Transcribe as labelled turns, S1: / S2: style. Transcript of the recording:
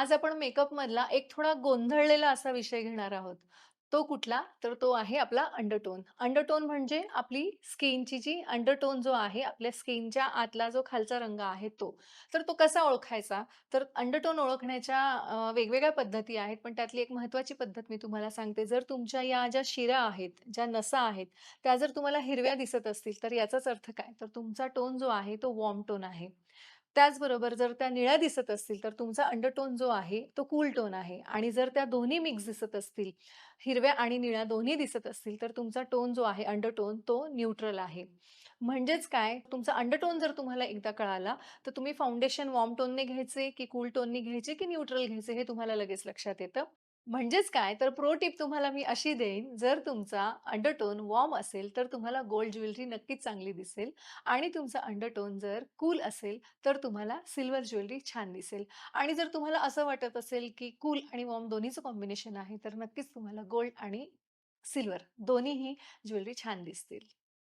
S1: आज आपण मेकअप मधला एक थोडा गोंधळलेला असा विषय घेणार आहोत. तो कुठला? तर तो आहे आपला अंडरटोन. अंडरटोन म्हणजे आपली स्किनची जी अंडरटोन जो आहे, आपल्या स्किनच्या आतला जो खालचा रंग आहे तो. तर तो कसा ओळखायचा? तर अंडरटोन ओळखण्याच्या वेगवेगळ्या पद्धती आहेत, पण त्यातली एक महत्त्वाची पद्धत मी तुम्हाला सांगते. जर तुमच्या या ज्या शिरा आहेत, ज्या नसा आहेत, त्या जर तुम्हाला हिरव्या दिसत असतील, तर याचाच अर्थ काय? तर तुमचा टोन जो आहे तो वॉर्म टोन आहे. त्याचबरोबर जर त्या निळ्या दिसत असतील, तर तुमचा अंडरटोन जो आहे तो कूल टोन आहे आणि जर त्या दोन्ही मिक्स दिसत असतील, हिरव्या आणि निळ्या दोन्ही दिसत असतील, तर तुमचा टोन जो आहे अंडरटोन तो न्यूट्रल आहे. म्हणजेच काय, तुमचा अंडरटोन जर तुम्हाला एकदा कळाला, तर तुम्ही फाउंडेशन वॉर्म टोनने घ्यायचे, की कूल टोनने घ्यायचे, की न्यूट्रल घ्यायचे हे तुम्हाला लगेच लक्षात येतं. म्हणजेच काय, तर प्रो टिप तुम्हाला मी अशी देईन, जर तुमचा अंडरटोन वॉर्म असेल, तर तुम्हाला गोल्ड ज्वेलरी नक्कीच चांगली दिसेल. आणि तुमचा अंडरटोन जर कूल असेल, तर तुम्हाला सिल्वर ज्वेलरी छान दिसेल. आणि जर तुम्हाला असं वाटत असेल, की कूल आणि वॉर्म दोन्हीचं कॉम्बिनेशन आहे, तर नक्कीच तुम्हाला गोल्ड आणि सिल्वर दोन्हीही ज्वेलरी छान दिसतील.